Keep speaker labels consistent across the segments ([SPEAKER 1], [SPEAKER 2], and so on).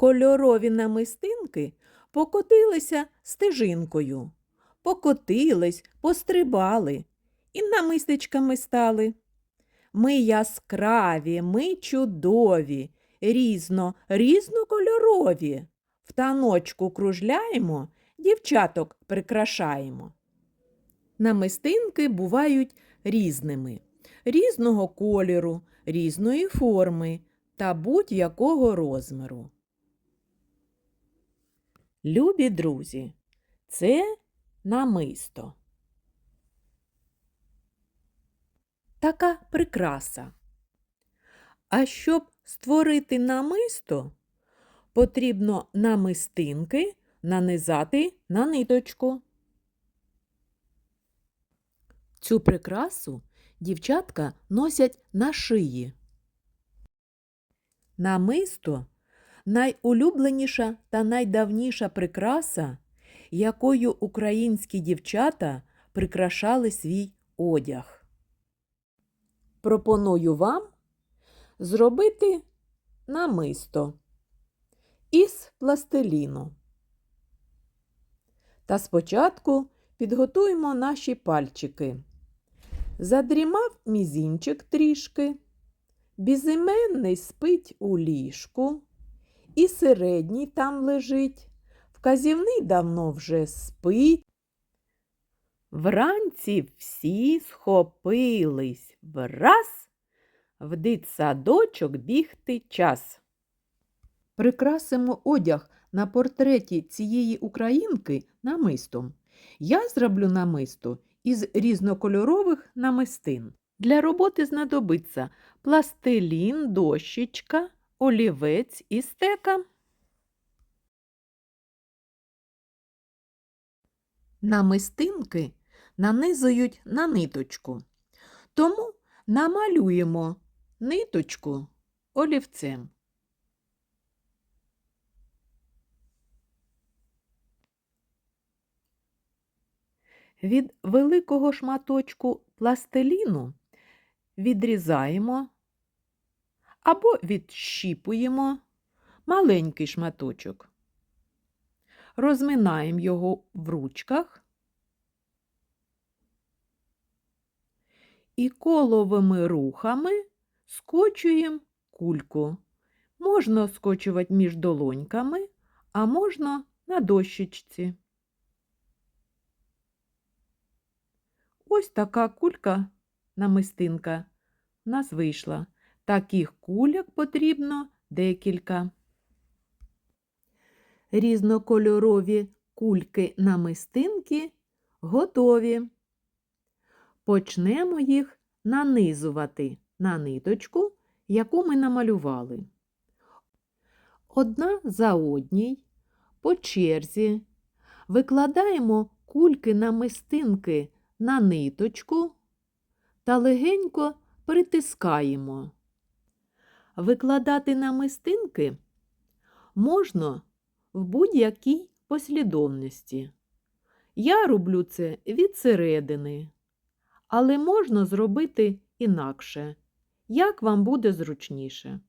[SPEAKER 1] Кольорові намистинки покотилися стежинкою, покотились, пострибали і намистечками стали. Ми яскраві, ми чудові, різно, різнокольорові. В таночку кружляємо, дівчаток прикрашаємо. Намистинки бувають різними, різного кольору, різної форми та будь-якого розміру. Любі друзі, це намисто. Така прикраса. А щоб створити намисто, потрібно намистинки нанизати на ниточку. Цю прикрасу дівчатка носять на шиї. Намисто найулюбленіша та найдавніша прикраса, якою українські дівчата прикрашали свій одяг. Пропоную вам зробити намисто із пластиліну. Та спочатку підготуємо наші пальчики. Задрімав мізінчик трішки, безіменний спить у ліжку, і середній там лежить, вказівний давно вже спить. Вранці всі схопились враз, в дитсадочок бігти час. Прикрасимо одяг на портреті цієї українки намистом. Я зроблю намисто із різнокольорових намистин. Для роботи знадобиться пластилін, дощечка, олівець і стека. Намистинки нанизують на ниточку. Тому намалюємо ниточку олівцем. Від великого шматочку пластиліну відрізаємо або відщіпуємо маленький шматочок. Розминаємо його в ручках і коловими рухами скочуємо кульку. Можна скочувати між долоньками, а можна на дощечці. Ось така кулька намистинка в нас вийшла. Таких кульок потрібно декілька. Різнокольорові кульки намистинки готові. Почнемо їх нанизувати на ниточку, яку ми намалювали. Одна за одній, по черзі, викладаємо кульки намистинки на ниточку та легенько притискаємо. Викладати намистинки можна в будь-якій послідовності. Я роблю це від середини, але можна зробити інакше, як вам буде зручніше.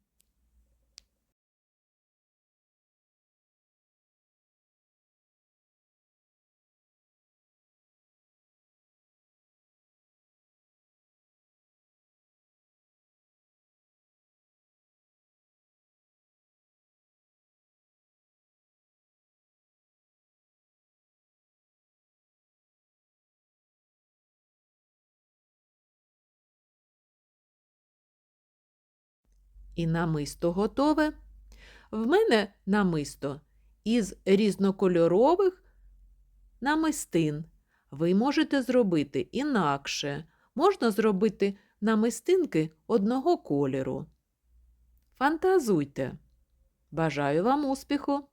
[SPEAKER 1] І намисто готове. В мене намисто із різнокольорових намистин. Ви можете зробити інакше. Можна зробити намистинки одного кольору. Фантазуйте! Бажаю вам успіху!